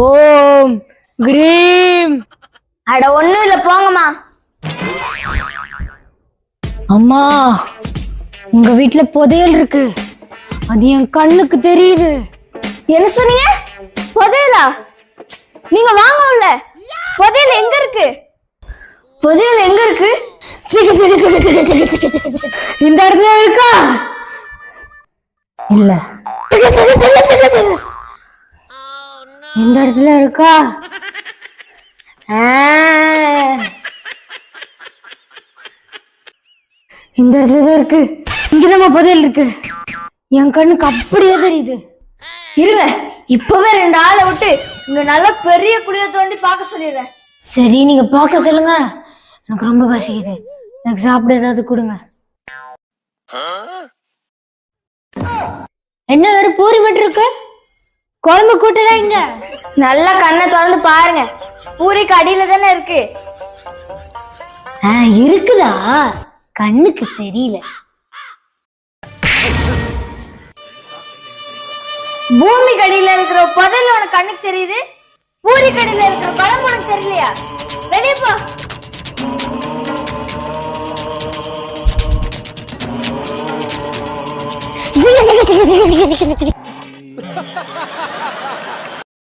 ஓம் cream அட ஒண்ணும் இல்ல போங்கம்மா அம்மா உங்க வீட்ல புதையல் இருக்கு அது என் கண்ணுக்கு தெரியுது என்ன சொன்னீங்க புதையலா நீங்க வாங்க உள்ள புதையல் எங்க இருக்கு புதையல் எங்க இருக்கு சிக்கு சிக்கு சிக்கு சிக்கு சிக்கு சிக்கு சிக்கு சிக்கு. இந்த இடத்துல இருக்கா இல்ல சிக்கு சிக்கு சிக்கு சிக்கு சிக்கு. இந்த இடத்துல இருக்கா? இந்த இடத்துல தான் இருக்கு. இங்கதான் புதையல் இருக்கு. என் கண்ணுக்கு அப்படியே தெரியுது. இருங்க இப்பவே ரெண்டு ஆளை விட்டு இங்க நல்ல பெரிய குழிய தோண்டி பார்க்க சொல்லிடுறேன். சரி நீங்க பார்க்க சொல்லுங்க. எனக்கு ரொம்ப பசிக்குது. எனக்கு சாப்பிட ஏதாவது கொடுங்க. என்ன வேற பூரி மட்டும் இருக்கு? குழம்பு கூட்டடா இங்க. நல்லா கண்ணை திறந்து பாருங்க. பூரிக்கு அடியில தானே இருக்கு. இருக்குதா? கண்ணுக்கு தெரியல. பூமிக்கு அடியில இருக்கிற புதையல் உனக்கு கண்ணுக்கு தெரியுது? பூரிக்கு அடியில இருக்கிற குழம்பு உனக்கு தெரியலையா? வெளியே போ. சிக்கு, சிக்கு, சிக்கு, சிக்கு, சிக்கு, சிக்கு.